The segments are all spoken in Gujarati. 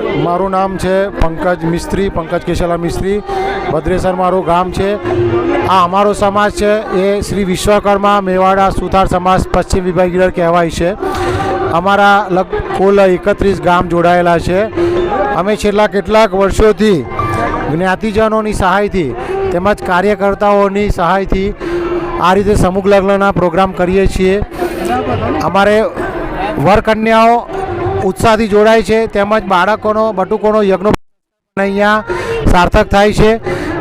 મારું નામ છે પંકજ મિસ્ત્રી, પંકજ કેશલા મિસ્ત્રી. ભદ્રેસર મારું ગામ છે. આ અમારો સમાજ છે. એ શ્રી વિશ્વકર્મા મેવાડા સુથાર સમાજ પશ્ચિમ વિભાગ કહેવાય છે. અમારા લગ, કુલ એકત્રીસ ગામ જોડાયેલા છે. અમે છેલ્લા કેટલાક વર્ષોથી જ્ઞાતિજનોની સહાયથી તેમજ કાર્યકર્તાઓની સહાયથી આ રીતે સમૂહ લગ્નના પ્રોગ્રામ કરીએ છીએ. અમારે વરકન્યાઓ ઉત્સાહથી જોડાય છે. તેમજ બાળકોનો, બટુકોનો યજ્ઞ અહીંયા સાર્થક થાય છે.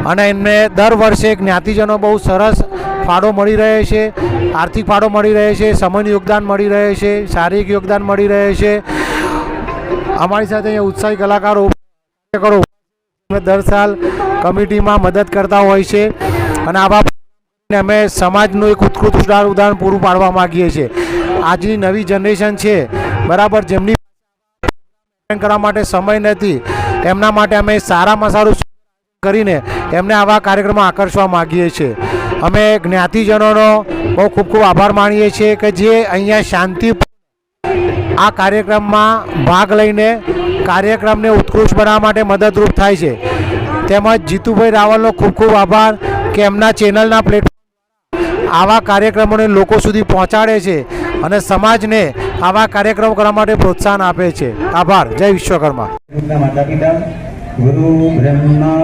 અને એમને દર વર્ષે જ્ઞાતિજનો બહુ સરસ ફાળો મળી રહે છે. આર્થિક ફાળો મળી રહે છે. સમયનું યોગદાન મળી રહે છે. શારીરિક યોગદાન મળી રહે છે. અમારી સાથે અહીંયા ઉત્સાહી કલાકારો કરો દર સાલ કમિટીમાં મદદ કરતા હોય છે. અને આવા અમે સમાજનું એક ઉત્કૃષ્ટ ઉદાહરણ પૂરું પાડવા માગીએ છીએ. આજની નવી જનરેશન છે. બરાબર, જેમની કરવા માટે સમય નથી. એમના માટે અમે સારામાં સારું કરીને એમને આવા કાર્યક્રમમાં આકર્ષવા માગીએ છીએ. અમે જ્ઞાતિજનોનો બહુ ખૂબ ખૂબ આભાર માણીએ છીએ કે જે અહીંયા શાંતિ આ કાર્યક્રમમાં ભાગ લઈને કાર્યક્રમને ઉત્કૃષ્ટ બનાવવા માટે મદદરૂપ થાય છે. તેમજ જીતુભાઈ રાવલનો ખૂબ ખૂબ આભાર કે એમના ચેનલના પ્લેટફોર્મ આવા કાર્યક્રમોને લોકો સુધી પહોંચાડે છે. અને સમાજને આવા કાર્યક્રમો કરવા માટે પ્રોત્સાહન આપે છે. આભાર. જય વિશ્વકર્મા. માતા પિતા. ગુરુ બ્રહ્મા.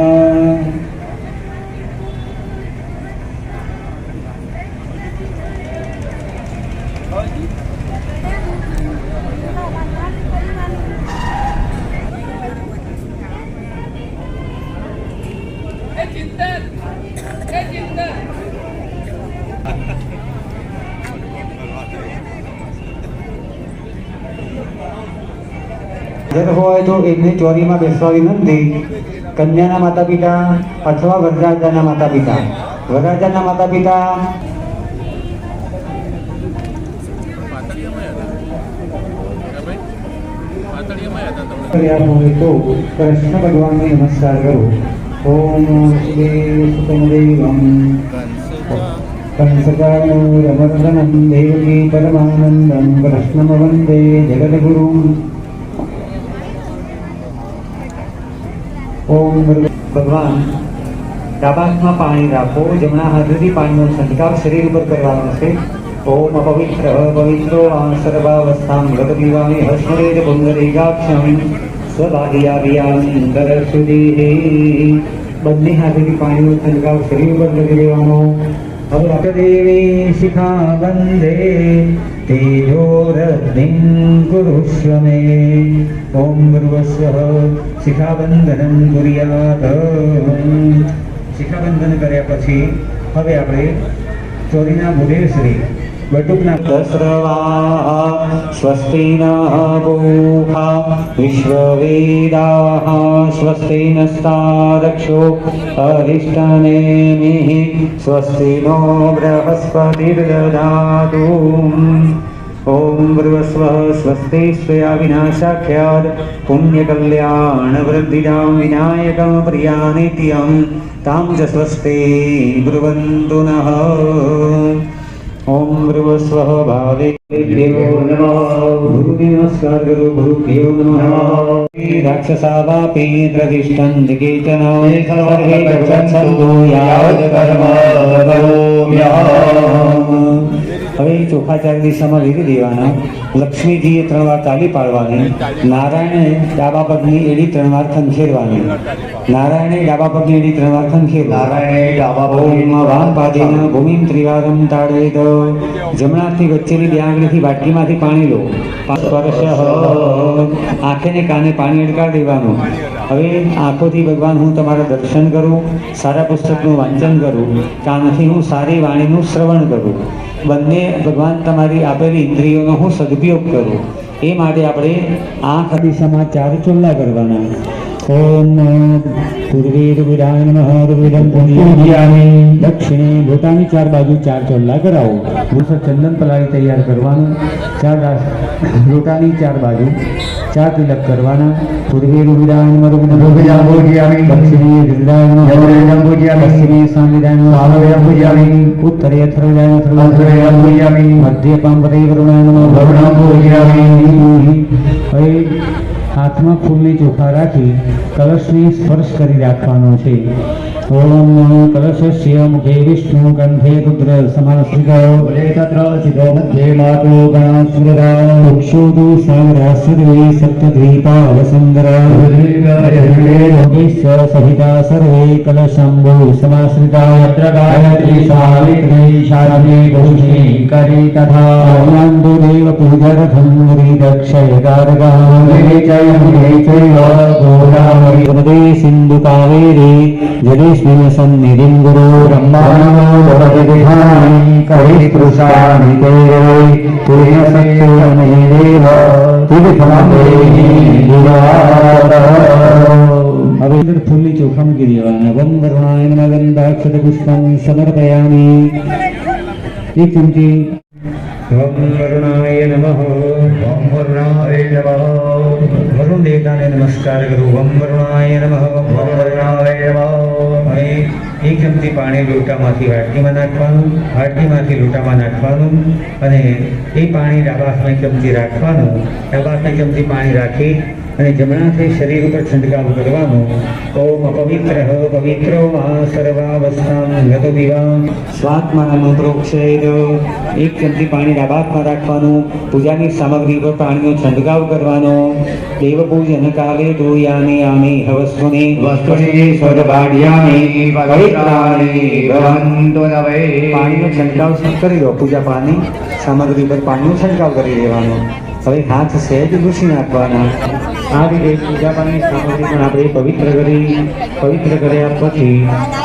હાજર હોય તો એમને ચોરીમાં બેસવાની નથી કન્યાના માતા પિતા અથવા વરરાજાના માતા પિતા વરરાજાના માતા પિતા હોય તો કૃષ્ણ ભગવાનને નમસ્કાર કરો. ઓમ શ્રી સુતમદેવમ કંસકાનુરમર્દનમ દેવકી પરમાનંદમ કૃષ્ણમ વંદે જગદગુરુમ ઓમ ભગવાન. ડાબા પાણી રાખો જમણા હાથથી પાણીનો છંટકાવ શરીર ઉપર કરવાનો છે. ઓમ અપવિત્ર પવિત્રો આ સર્વાવસ્થામ ગત પીવામી હસ્મરેદ પુંગરેગાક્ષમ સ્વબાહ્યાભિયાંતર સુધી બંને હાથેથી પાણીનો છંટકાવ શરીર ઉપર કરી દેવાનો. હવે દેવી શિખા બંધે. તેજોરગ્નિં કુરુષ્વ મે ઓમ ભર્વસ્વ શિખાબંધનમ કુર્યાત શિખાબંધન કર્યા પછી હવે આપણે ચોરીના ભુદેશ્રી वटु स्वस्ति स्वस्तिना गोहा विश्ववेदाः स्वस्ति नस्तादक्षो अरिष्टनेमिः स्वस्ति नो बृहस्पतिददातु ॐ ब्रुवस्वः स्वस्ति स्वया विनाशाख्यात् पुण्यकल्याणवृद्धिनां विनायकं प्रिया नित्यं तां च स्वस्ति ब्रुवन्तु नः। ॐ भृवस्व भावे देवो नमः गुरुदेव नमस्कार गुरु गुरुदेव नमः। राक्षसा वापि केचन। सर्वे गच्छन्तु यावत् कर्म करोम्यहम्। હવે ચોખા ચાર દિશામાં લીધી દેવાના. લક્ષ્મીજીએ ત્રણ વાર તાલી પાડવાની. નારાયણે ડાબા પગની એડી ત્રણ વાર ખંખેરવાની. નારાયણે ડાબા પગની એડી ત્રણ વાર ખંખેર નારાયણે ડાબા પગમાં વામ પાદીન ભૂમિ ત્રિવારમ તાડેદ જમણાથી વચ્ચેની બે આંગળીથી બાટલીમાંથી પાણી લો. સ્પર્શ આંખે ને કાને પાણી અડકાડી દેવાનું. હવે આંખોથી ભગવાન હું તમારા દર્શન કરું સારા પુસ્તકનું વાંચન કરું કાનથી હું સારી વાણીનું શ્રવણ કરું. બંને ભગવાન તમારી આપેલી ઇન્દ્રિયોનો હું સદુપયોગ કરું. એ માટે આપણે આંખ દિશામાં ચાર ચોલ્લા કરવાના. ઓમ પૂર્વે રુવિરાય નમઃ રુવિરમ પૂજ્યામિ દક્ષિણે ભૂતાની ચાર બાજુ ચાર ચોલ્લા કરાવો ભૂસર ચંદન પલાળી તૈયાર કરવાનું ચાર લોટાની ચાર બાજુ ચાર તિલક કરવાના પૂર્વે રુવિરાય નમઃ રુવિરમ પૂજ્યામિ દક્ષિણે પશ્ચિમે સાંવિરાય નમઃ ઉત્તરે મધ્ય પાંપરે વરુણાયણ નમઃ વરુણાય પૂજ્યામિ હવે હાથમાં ફૂલની ચોખા રાખી કલશને સ્પર્શ કરી રાખવાનો છે. ओम कलशस्य मुखे विष्णु कंठे रुद्र समास्थितो बले तत्र चितो मध्ये मातो गणासुरा वक्षोदु सागरासुरे सप्तद्वीपा वसुन्धरा योगेश्वर सहिता सर्वे कलशम्भु समाश्रिता यत्र गायत्री सावित्री शारदे बहुषे करी तथा रामान्दुरेव पूजरथं मुरीदक्षयकारकः जय जय जय घोरा सिन्धु कावेरी जले ભવતિ વિધાની કરી કૃષામિ તે તેન સત્યોને દેવ તીર્થમદેહી હવે અંદર ફૂલની ચોખા મૂકી દેવાના વમ વરુણાય નમઃ ગંધાક્ષત પુષ્પમ સમર્પયામિ એક ચમચી વમ વરુણાય નમઃ હવે એક ચમચી પાણી લોટામાંથી વાટકીમાં નાખવાનું, વાટકીમાંથી લોટામાં નાખવાનું અને એ પાણી ડાબા હાથમાં એક ચમચી રાખવાનું. ડાબા હાથમાં ચમચી પાણી રાખી અને જમણાથી શરીર ઉપર છંટકાવ કરવાનો. ઓમ પવિત્ર પવિત્રો મા સર્વાવસ્થામ ગતો દિવા. સ્વાત્માના મંત્રોક્ષેર એક ચમચી પાણી ડાબા રાખવાનું. પૂજાની સામગ્રી પર પાણીનો છંટકાવ કરવાનો. દેવપૂજન કાલે દોયાને આમે હવસ્વને. વસ્તુની સ્વર્ભાડ્યાની પવિત્રાને ભવન્તુ નવે. પાણીનો છંટકાવ કરી દો? પૂજા પાણી સામગ્રી પર પાણીનો છંટકાવ કરી દેવાનો. હવે હાથ સહેજ ઘૂસી નાખવાના. આ રીતે પૂજા પાણી સામગ્રી પણ આપણે પવિત્ર કરી, પવિત્ર કર્યા પછી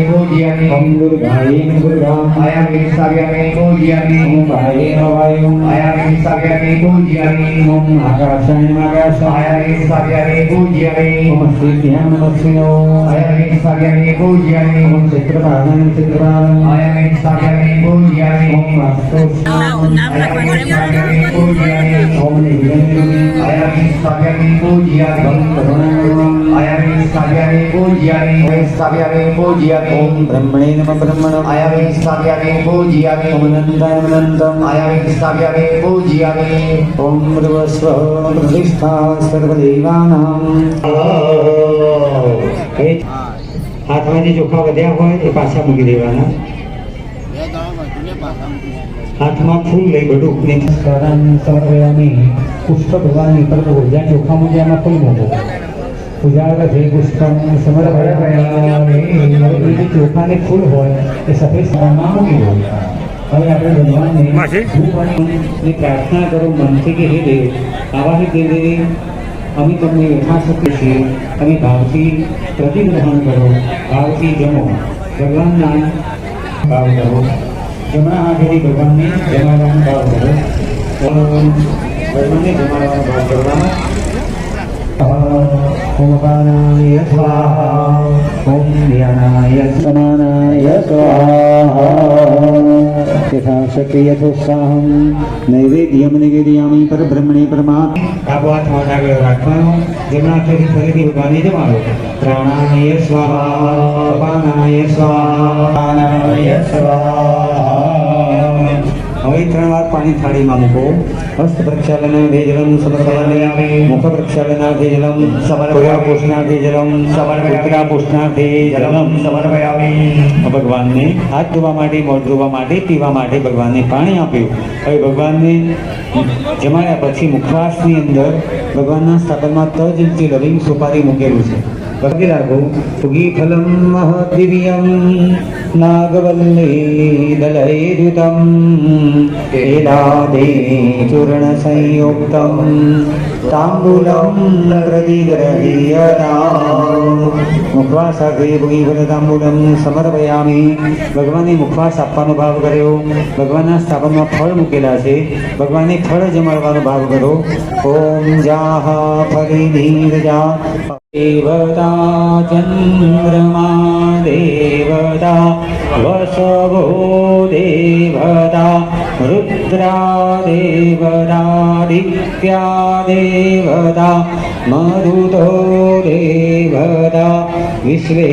ayam ini સર્વદેવાનામ હાથમાં જે ચોખા વધ્યા હોય એ પાછા મૂકી દેવાના હાથમાં ફૂલ લઈ બધું નિસ્કારણ સમર્પયામી પુષ્પ ભગવાનની પ્રભુ જ્યાં ચોખા મૂકે એમાં ફૂલ મૂકો પૂજારથી પુષ્પમ સમર્પયામિ જે ચોખાને ફૂલ હોય એ સફેદ સ્નાનમાં મૂકી દો. હવે આપણે ભગવાનને ધૂપ અને પ્રાર્થના કરો મનથી કે હે દેવ આવા દેવી અમે તમને યથાશક્તિ છીએ તમે ભાવથી પ્રતિગ્રહણ કરો ભાવથી જમો. ભગવાનના ભાવ કરો. જમણા હાથેથી ભગવાનને જમાડવાનો ભાવ કરો. ભગવાનને જમાડવાનો ભાવ કરવાનો ઓમ અપાનાય સ્વાહા ઓમ ધ્યાનાય સમાનાય સ્વાહા યથાશક્તિ યથોત્સાહમ નૈવેદ્યમ નિવેદયામિ પરબ્રહ્મણે પરમાત્મા મોઢા આગળ રાખવાનો જમણા હાથેથી ફરીથી ભગવાનને જમાડો પ્રાણાય સ્વાહા અપાનાય સ્વાહા સ્વાહા હવે ત્રણ વાર પાણી થાળીમાં મૂકો. હસ્ત પ્રક્ષાલન, ભેજલમ સમર્પયામિ મુખ પ્રક્ષાલન, ભેજલમ, સમર્પયા પુષ્ણાર્થે જલમ સમર્પયા પુષ્ણાર્થે જલમ સમર્પયામિ. ભગવાનને હાથ ધોવા માટે, મોઢ ધોવા માટે, પીવા માટે ભગવાનને પાણી આપ્યું. હવે ભગવાનને જમાડ્યા પછી મુખવાસની અંદર ભગવાનના સ્થાપનમાં તજ ઇંચી લવિંગ સુપારી મૂકેલું છે. வகிரகும் புகிஃபலம் மகதிவ்யம். நாகவல்லேதலைருதம் ஏலாதே சுரணசயுக்தம். પ્રતિગ્રહીયતામ મુખવાસ અગ્રે ભૂગીવર તાંબૂલમ સમર્પયામિ ભગવાનને મુખવાસ આપવાનો ભાવ કર્યો ભગવાનના સ્થાપનમાં ફળ મૂકેલા છે ભગવાનને ફળ જમાડવાનો ભાવ કરો ઓમ જાહ ફલી ધીરજા દેવતા ચંદ્રમા દેવતા વસવો દેવતા રુદ્રા દેવતા દિત્યા દેવતા મરુતો દેવતા વિશ્વે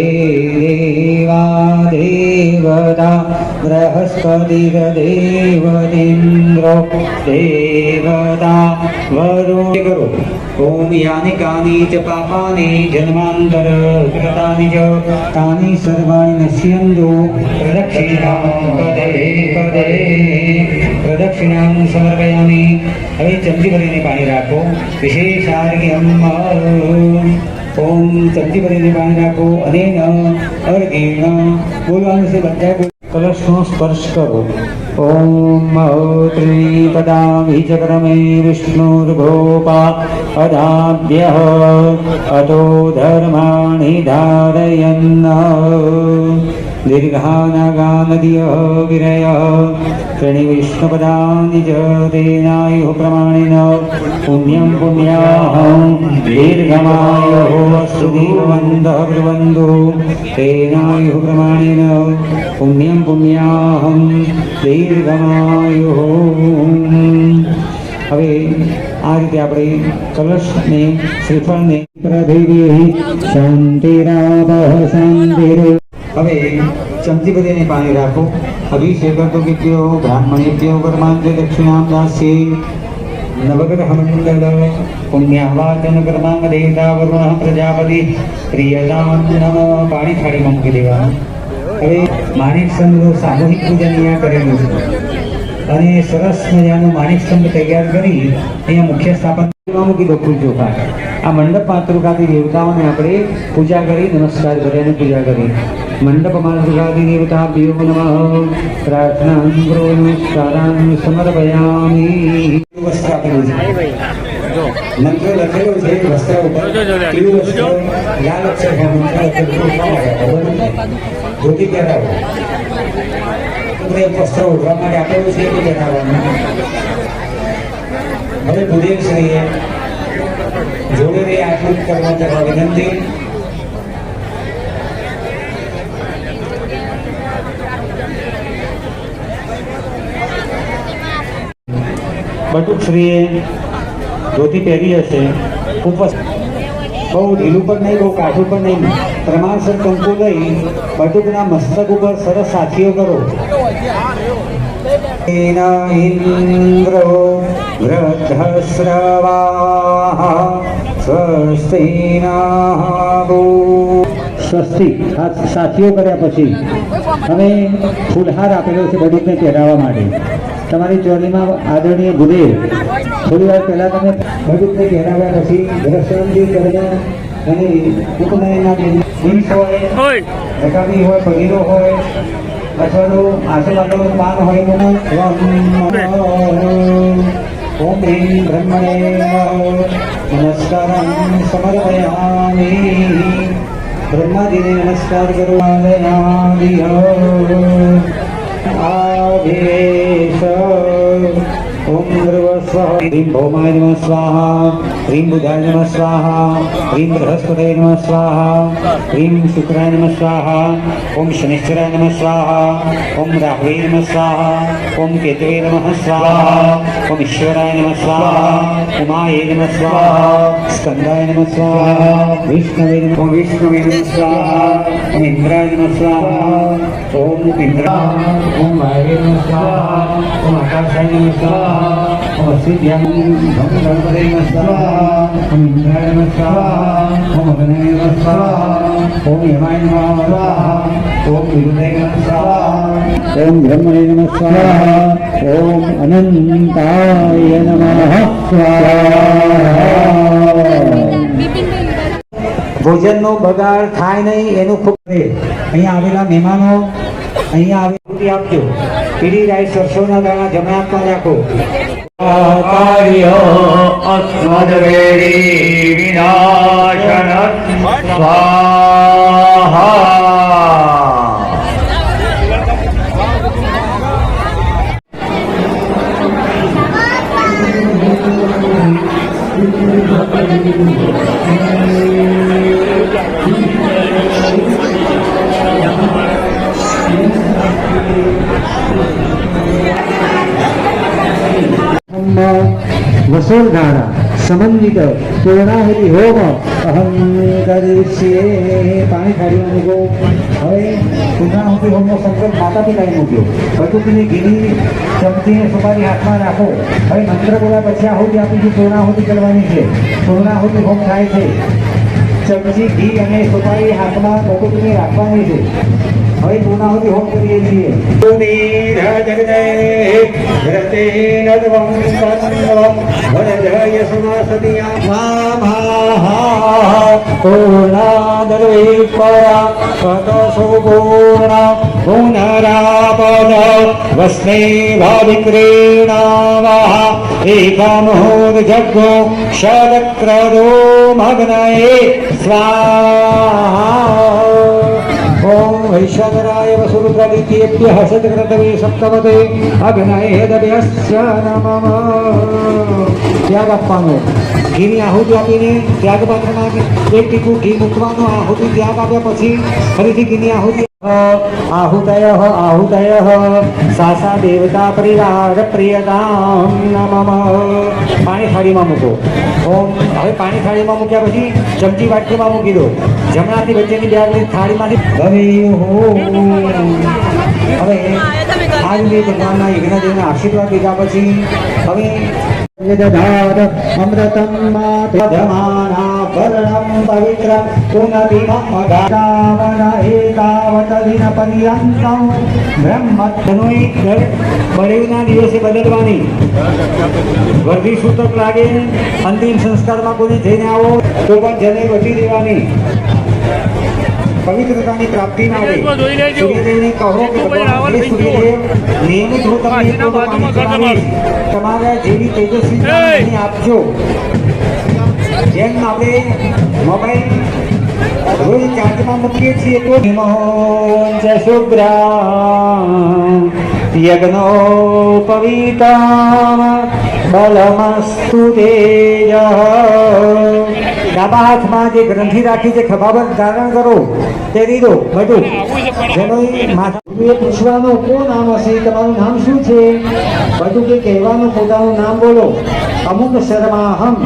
બૃહસ્પતિર્દેવતિન્દ્રો દેવતા વરુણ કરો ઓમ યાની કાની ચ પાપાની જન્માંતર કૃતાની ચ તાની સર્વાણિ નશ્યન્તુ પ્રદક્ષિણાં પદે પદે પ્રદક્ષિણાં સમર્પયામિ હવે ચમચી ભરીને પાણી રાખો વિશેષાર્ઘ્યમ ઓમ શક્તિ ભરીને પાણી રાખો અને અર્ઘેણ બોલવાનું છે બધા કલશનો સ્પર્શ કરો. ઓમ ત્રિપદા વિચક્રમે વિષ્ણુર્ગોપા અદાભ્ય. અતો ધર્માણિ ધારયન્ન. दीर्घानगानदियो विरयो त्रणिविष्णुपदानि च तेनायुः प्रमाणिन पुण्यं पुण्याहं दीर्घमायोः सुदीवन्दः कुर्वन्तु तेनायुः प्रमाणिन पुण्यं पुण्याहं दीर्घमायुः હવે આ રીતે આપણે કલશને શ્રીફળને પ્રભિ શાંતિરાપ શાંતિરે હવે ચમચી ભરીને પાણી રાખો. અભિષેક વિદ્યો બ્રાહ્મણેભ્યો કર્માંજ દક્ષિણામ દાસ્યે નવગ્રહ મંડળ, પુણ્યાવાચન કર્માંગ દેવતા વરુણ પ્રજાપતિ. પ્રિયતામ નમ, પાણી થાળીમાં મૂકી દેવા હવે માણિક સંઘનું સામૂહિક પૂજન અહીંયા કરેલું છે. અને સરસ મજાનું માણિક સ્તંભ તૈયાર કરી અહીંયા મુખ્ય સ્થાપન મૂકી દો પૂજો આ મંડપ માતૃકાથી દેવતાઓને આપણે પૂજા કરી, નમસ્કાર કરી અને પૂજા કરી. મંડપ માતૃકાથી દેવતા ભ્યો નમઃ પ્રાર્થના ગુરુ નમસ્કારાન સમર્પયામિ વસ્ત્ર આપેલું છે મંત્ર લખેલો છે મંત્ર લખેલું ધોતી પહેરાવો આપણે વસ્ત્ર ઓઢવા માટે આપેલું છે એ પહેરાવવાનું હવે જોડે આટલું કરવા વિનંતી બટુકશ્રીએ ધોતી પહેરી હશે. ખૂબ બહુ ઢીલું પણ નહીં, બહુ કાઠું પણ નહીં. પ્રમાણસર કંકુ લઈ બટુકના મસ્તક ઉપર સરસ સાથીઓ કરો. ઇન્દ્રો વૃદ્ધસ્રવા સ્વસ્તિના સ્વસ્તિક સાથીઓ કર્યા પછી. હવે ફૂલહાર આપેલો છે બડુકને પહેરાવવા માટે. તમારી ચોરીમાં આદરણીય ગુરે થોડી વાર પહેલાં તમે ભગતને કહેરાવ્યા પછી દર્શનજી કરતા અને ઉપનયનના દિવસ હોય રકાબી હોય પગીરો હોય અથવા તો આશીર્વાદોનું પાન હોય ઓમ હેમ બ્રહ્મણે નમસ્કારમ સમર્પયામિ. બ્રહ્માજીને નમસ્કાર કરવા करुणालयामि સ્વાહા હ્રીમ ભૌમાય નમ સ્વાહા હ્રીમ બુધાય નમ સ્વાહા હ્રીમ બૃહસ્પતય નમ સ્વાહા હ્રીમ શુક્રાય નમ સ્વાહા ઓમ શનિશ્ચરાય નમ સ્વાહા ઓમ રાહવે નમ સ્વાહા ઓમ કેતવે નમ સ્વાહા ઓમ ઈશ્વરાય નમ સ્વાહા ઉમાય નમ સ્વાહા સ્કંદાય નમ સ્વાહા વિષ્ણવે ઓમ વિષ્ણવે નમ સ્વાહા ઓમ ઇન્દ્રાય નમ સ્વાહા ઓમ ઇન્દ્રા ઓમ વાયવે નમ સ્વાહા ઓમ આકાશાય નમ સ્વાહા ઓમ स्वाहा ॐ असिद्ध्यां धं गणपते नमः स्वाहा ॐ इन्द्राय नमः स्वाहा ॐ अग्नये नमः स्वाहा ॐ यमाय नमः स्वाहा ॐ विरुदे नमः स्वाहा ॐ ब्रह्मणे नमः स्वाहा ॐ अनन्ताय नमः स्वाहा ભોજનનો બગાડ થાય નહીં એનું ખૂબ અહીંયા આવેલા મહેમાનો અહીંયા આવેલી આપજો. પીડી રાઈ સરસોના દાણા જમણા હાથમાં રાખો. કાર્ય અસ્મદવેદી વિનાશન સ્વાહા. વસોરધારા સમન્વિત કેવડાહરી હોમ અહમ કરીશ્યે પાણી ખાડી મૂકો હવે પૂર્ણાહુતિ હોમનો સંકલ્પ માતા પિતાએ મૂક્યો. બટુકની ગીરી ચમચીને સુપારી હાથમાં રાખો. હવે મંત્ર બોલા પછી આહુતિ આપીશું પૂર્ણાહુતિ કરવાની છે. પૂર્ણાહુતિ હોમ થાય છે. ચમચી, ઘી અને સુપારી હાથમાં પ્રકૃતિને રાખવાની છે. હવે પૂર્ણાહુતિ હોમ કરીએ છીએ શરક્રદો મગ્નયે સ્વાહા ઓમ વૈશ્વરાય વસુરુદ્રદિત્યેભ્યઃ શતક્રતવે सप्तमते અગ્નયેદભ્યસ્ય નમઃ ત્યાગ આપવાનો ઘીની આહુતિ આપીને ત્યાગ પાત્રમાં એક ટીકું ઘી મૂકવાનું આહુતિ ત્યાગ આપ્યા પછી ફરીથી ઘીની આહુતિ આહુતય આહુતય સાસા देवता परिवार પ્રિયતામ નમઃ પાણી થાળીમાં મૂકો ઓમ હવે પાણી થાળીમાં મૂક્યા પછી ચમચી વાટકીમાં મૂકી દો. જમણાથી વચ્ચેની બે થાળીમાંથી હવે આજ બે ભગવાનના યજ્ઞદેવના આશીર્વાદ લીધા પછી હવે અમૃતમ માધમાના વર્ણમ પવિત્ર પુનતિમ અગામન એતાવત દિન પર્યંતમ બળેવના દિવસે બદલવાની. વર્ધી સૂતક લાગે અંતિમ સંસ્કારમાં કોઈ જઈને આવો તો પણ જને વધી દેવાની. પવિત્રતાની પ્રાપ્તિ ના આવે સૂર્યદેવને કહો કે ભગવાન હે સૂર્યદેવ નિયમિત હું તમને તમારા. જેવી તેજસ્વી આપજો. જેમ આપણે મોબાઈલ રોજ ચાર્જમાં મૂકીએ છીએ તો વિમોચ શુભ્રા. યજ્ઞોપવીતા બલમસ્તુ તેજ. ડાબા હાથમાં જે ગ્રંથિ રાખી છે ખભાબર ધારણ કરો, તે દીધો બધું. જેનો માથા પૂછવાનું કોણ નામ હશે? તમારું નામ શું છે? બધું કે કહેવાનું, પોતાનું નામ બોલો. અમુક શર્મા અહમ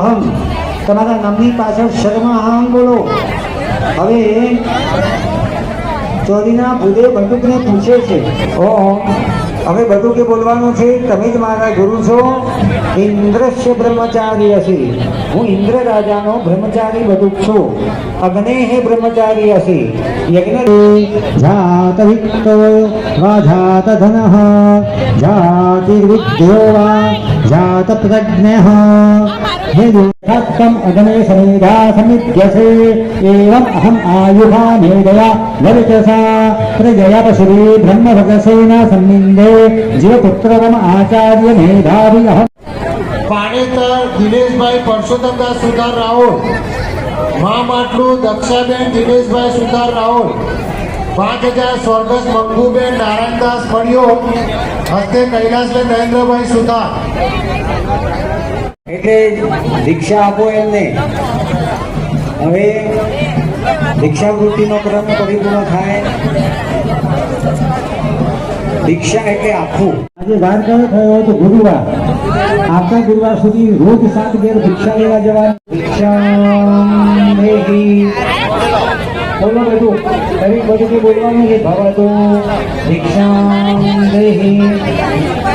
અહમ. તમારા નામની પાછળ શર્મા બોલો. હવે ચોરીના ભૂદે બંદૂકને પૂછે છે, ઓહો, હવે બધું કે બોલવાનું છે, તમે જ મારા ગુરુ છો? ઇન્દ્રશ્ય બ્રહ્મચારી હશે. હું ઇન્દ્ર રાજાનો બ્રહ્મચારી બધું છું. અગ્ને હે બ્રહ્મચારી હશે. યજ્ઞ જાત વિત્તો વા જાત ધન જાતિર્વિદ્યો વા જાત પ્રજ્ઞ હે દુઃખાત્મ અગ્ને एवम् अहम् એવમ અહમ આયુધા મેદયા વર્ચસા ब्रह्मभगसेन સન્નિંદે જીવપુત્રમ આચાર્ય મેધાવી અહમ પાણીતર દિનેશભાઈ પરસોત્તમદાસ સુધાર રાહોલ મા માટલું દક્ષાબેન દિનેશભાઈ સુધાર રાહોલ પાંચ હજાર સ્વર્ગસ્થ મંગુબેન નારાયણદાસ મળ્યો. હસ્તે કૈલાસબેન નરેન્દ્રભાઈ સુધાર એટલે દીક્ષા આપો એમને. હવે દીક્ષાવૃત્તિનો ક્રમ પરિપૂર્ણ થાય. દીક્ષા એટલે આપવું આજે વાર કયો થયો હતો ગુરુવાર. આવતા ગુરુવાર સુધી રોજ સાત ઘેર દીક્ષા લેવા જવા ભિક્ષા બોલો બધું દરેક બધું બોલવાનું કે ભવતો દેહી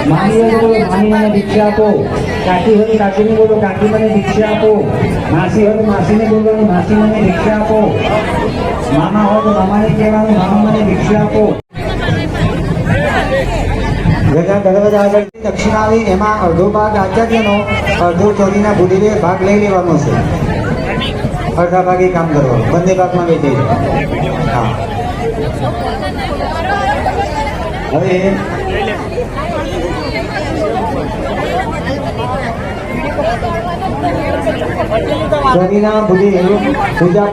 માની બોલો, માની મને દીક્ષા આપો. કાકી હોય કાકીને બોલો, કાકી મને દીક્ષા આપો. માસી હોય માસીને બોલવાનું માસી મને દીક્ષા આપો. મામા હોય તો મામાને કહેવાનું, મામા મને દીક્ષા આપો. ગજા દરવાજા આગળ દક્ષિણ આવી, એમાં અડધો ભાગ આચાર્યનો, અડધો ચોરીના ભૂલીને ભાગ લઈ લેવાનો છે. અડધા ભાગે કામ કરો બંને ભાગમાં વેચાઈ જાય. હા. હવે સ્વામીના બુધી પૂજા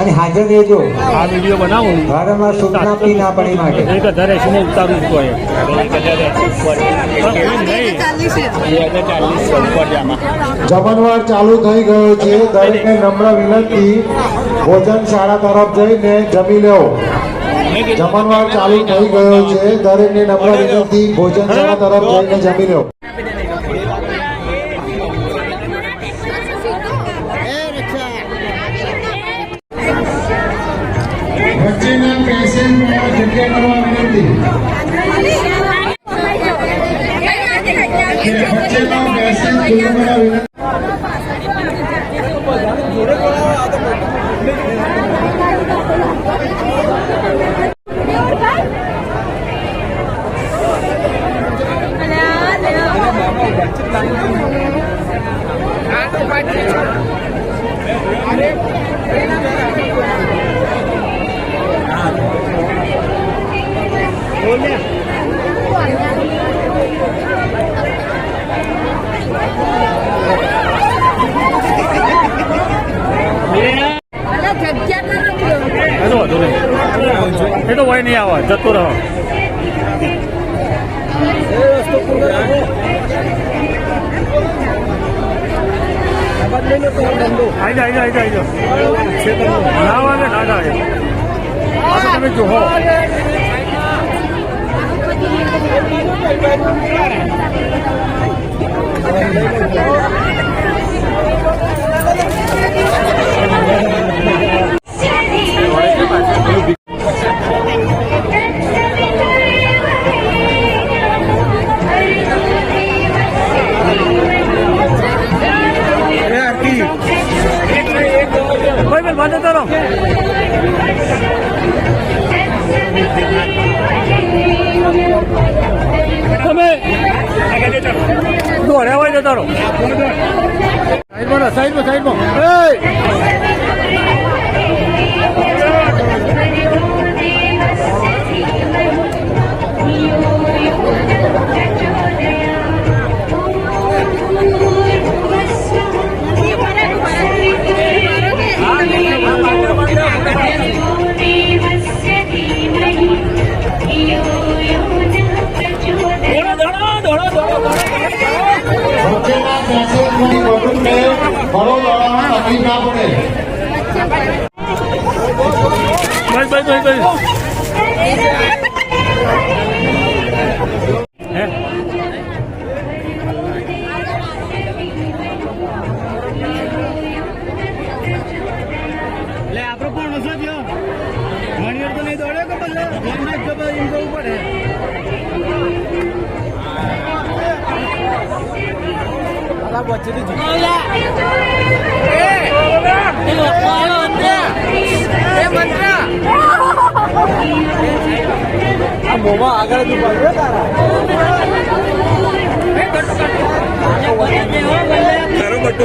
અને હાજર રહેજો. આ વીડિયો બનાવું. વારંવાર સૂચના પી ના પડી માટે. એક હજાર એસીમાં ઉતારું છું જમણવાર ચાલુ થઈ ગયો છે. દરેકને નમ્ર વિનંતી. ભોજન શાળા તરફ જઈને જમી લેવો જમણવાર ચાલુ થઈ ગયો છે. દરેકને નમ્ર વિનંતી. ભોજન શાળા તરફ જઈને જમી લેવો વચ્ચેના પેશન્ટમાં જગ્યા કરવા વિનંતી. વચ્ચેના પેશન્ટ કરવા વિનંતી એ તો વધુ નહીં એ તો વય નહીં આવે જતો રહો આઈ જા. ના વાગે ના જાય આ તમે જોહો ભાઈ ભાઈ તારો તમે દોડ્યા હોય જતા રહો. સાઈડમાં સાઈડમાં સાઈડમાં. પેશન્ટની વધુને ઘણો દોડવામાં તકલીફ ના પડે આપણો પણ વાર તો નહીં દોડ્યો કે બદલે એમને પડે buat jadi gitu. Oh ya. Hei, bangun mantra. Ambo agar itu bangun cara. Baru batu.